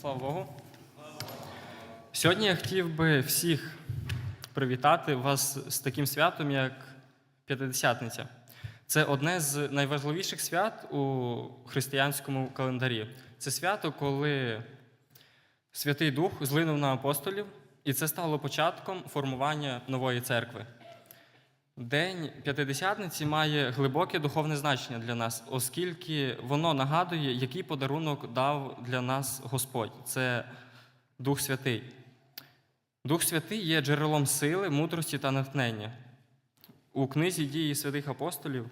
Слава Богу. Сьогодні я хотів би всіх привітати вас з таким святом, як П'ятидесятниця. Це одне з найважливіших свят у християнському календарі. Це свято, коли Святий Дух злинув на апостолів, і це стало початком формування нової церкви. День П'ятидесятниці має глибоке духовне значення для нас, оскільки воно нагадує, який подарунок дав для нас Господь. Це Дух Святий. Дух Святий є джерелом сили, мудрості та натхнення. У книзі дії святих апостолів,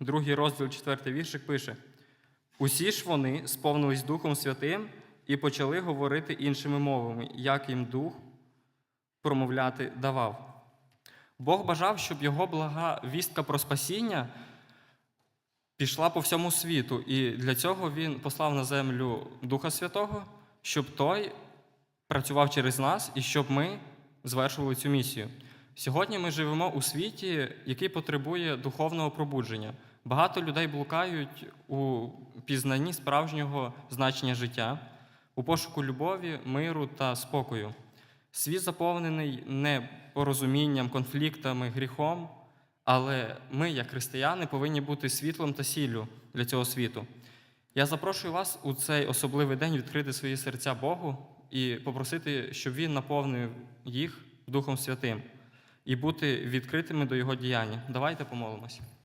другий розділ, четвертий віршик пише: Усі ж вони сповнились Духом Святим і почали говорити іншими мовами, як їм Дух промовляти давав. Бог бажав, щоб його блага вістка про спасіння пішла по всьому світу, і для цього він послав на землю Духа Святого, щоб той працював через нас і щоб ми звершували цю місію. Сьогодні ми живемо у світі, який потребує духовного пробудження. Багато людей блукають у пізнанні справжнього значення життя, у пошуку любові, миру та спокою. Світ заповнений непорозумінням, конфліктами, гріхом, але ми, як християни, повинні бути світлом та сіллю для цього світу. Я запрошую вас у цей особливий день відкрити свої серця Богу і попросити, щоб Він наповнив їх Духом Святим і бути відкритими до Його діяння. Давайте помолимося.